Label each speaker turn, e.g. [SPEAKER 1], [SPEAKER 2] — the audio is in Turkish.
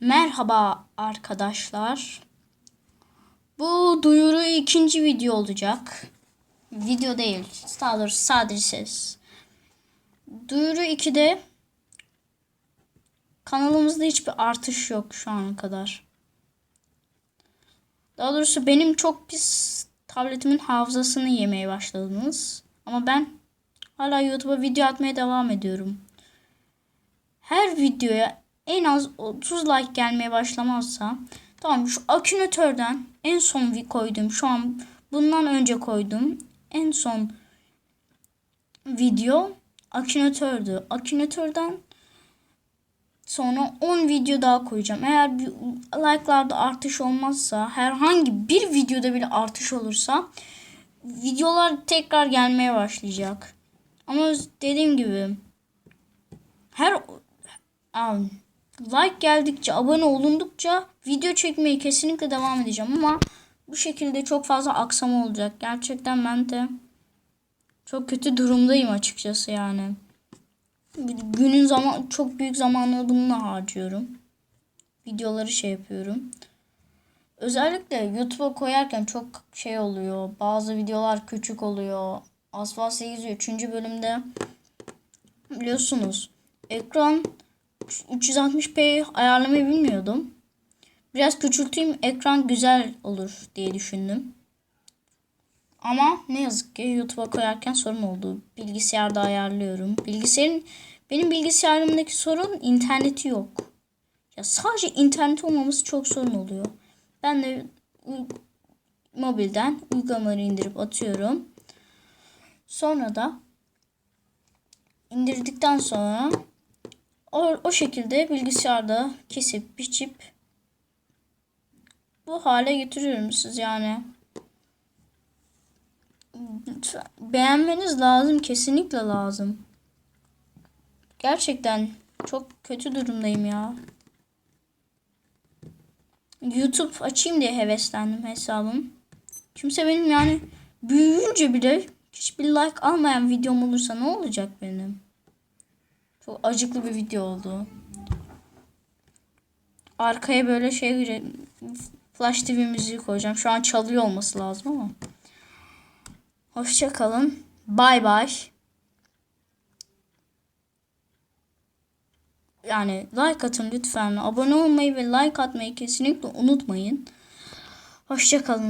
[SPEAKER 1] Merhaba arkadaşlar. Bu duyuru ikinci video olacak. Video değil. Daha doğrusu sadece ses. Duyuru 2'de kanalımızda hiçbir artış yok şu ana kadar. Daha doğrusu benim çok pis tabletimin hafızasını yemeye başladınız. Ama ben hala YouTube'a video atmaya devam ediyorum. Her videoya en az 30 like gelmeye başlamazsa tamam şu akünatörden en son vi- koydum. Şu an bundan önce koydum. En son video akünatördü akünatörden sonra 10 video daha koyacağım. Eğer bir like'larda artış olmazsa herhangi bir videoda bile artış olursa videolar tekrar gelmeye başlayacak. Ama dediğim gibi her Am, like geldikçe, abone olundukça video çekmeye kesinlikle devam edeceğim ama bu şekilde çok fazla aksama olacak. Gerçekten ben de çok kötü durumdayım açıkçası yani. Günün zaman çok büyük zamanını bununla harcıyorum. Videoları şey yapıyorum. Özellikle YouTube'a koyarken çok şey oluyor. Bazı videolar küçük oluyor. Asfalt 8 3. bölümde biliyorsunuz ekran 360p ayarlamayı bilmiyordum. Biraz küçülteyim ekran güzel olur diye düşündüm. Ama ne yazık ki YouTube'a koyarken sorun oldu. Bilgisayarda ayarlıyorum. Bilgisayarın benim bilgisayarımdaki sorun interneti yok. Ya sadece internet olmaması çok sorun oluyor. Ben de mobilden uygulamaları indirip atıyorum. Sonra da indirdikten sonra o, o şekilde bilgisayarda kesip biçip bu hale getiriyorum siz yani. Beğenmeniz lazım. Kesinlikle lazım. Gerçekten çok kötü durumdayım ya. YouTube açayım diye heveslendim hesabım. Kimse benim yani büyüyünce bile hiçbir like almayan videom olursa ne olacak benim? Çok acıklı bir video oldu. Arkaya böyle şey Flash TV müziği koyacağım. Şu an çalıyor olması lazım ama. Hoşça kalın. Bay bay. Yani like atın lütfen. Abone olmayı ve like atmayı kesinlikle unutmayın. Hoşça kalın.